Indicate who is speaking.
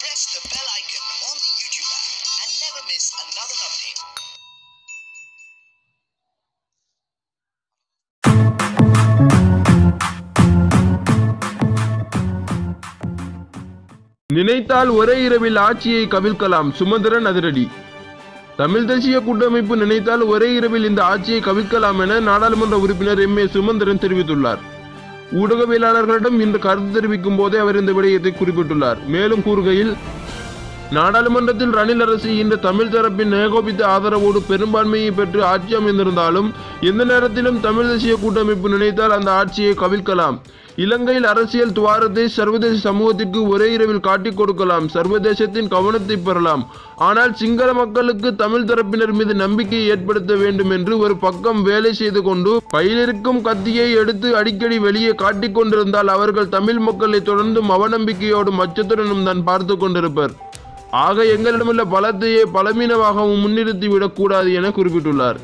Speaker 1: press the bell icon on the YouTube app and never miss another update.
Speaker 2: நினைத்தால் ஒரே இரவில் ஆட்சியை கவிழ்க்கலாம் சுமந்திரன் அதிரடி தமிழ் தேசிய கூட்டமைப்பு நினைத்தால் ஒரே இரவில் இந்த ஆட்சியை கவிழ்க்கலாம் என நாடாளுமன்ற உறுப்பினர் எம் ஏ சுமந்திரன் தெரிவித்துள்ளார் ஊடகவியலாளர்களிடம் இன்று கருத்து தெரிவிக்கும் போதே அவர் இந்த விடயத்தை குறிப்பிட்டுள்ளார். மேலும் கூறுகையில் நாடாளுமன்றத்தில் ரணில் அரசு இன்று தமிழ் தரப்பின் ஏகோபித்த ஆதரவோடு பெரும்பான்மையை பெற்று ஆட்சி அமைந்திருந்தாலும் எந்த நேரத்திலும் தமிழ் தேசிய கூட்டமைப்பு நினைத்தால் அந்த ஆட்சியை கவிழ்க்கலாம். இலங்கையில் அரசியல் துவாரத்தை சர்வதேச சமூகத்திற்கு ஒரே இரவில் காட்டிக் கொடுக்கலாம். சர்வதேசத்தின் கவனத்தை பெறலாம். ஆனால் சிங்கள மக்களுக்கு தமிழ் தரப்பினர் மீது நம்பிக்கையை ஏற்படுத்த வேண்டும் என்று ஒரு பக்கம் வேலை செய்து கொண்டு பயிலிருக்கும் கத்தியை எடுத்து அடிக்கடி வெளியே காட்டிக் கொண்டிருந்தால் அவர்கள் தமிழ் மக்களை தொடர்ந்தும் அவநம்பிக்கையோடும் அச்சத்துடனும் தான் பார்த்து கொண்டிருப்பர். ஆக எங்களிடமுள்ள பலத்தையே பலவீனமாகவும் முன்னிறுத்தி விடக்கூடாது என குறிப்பிட்டுள்ளார்.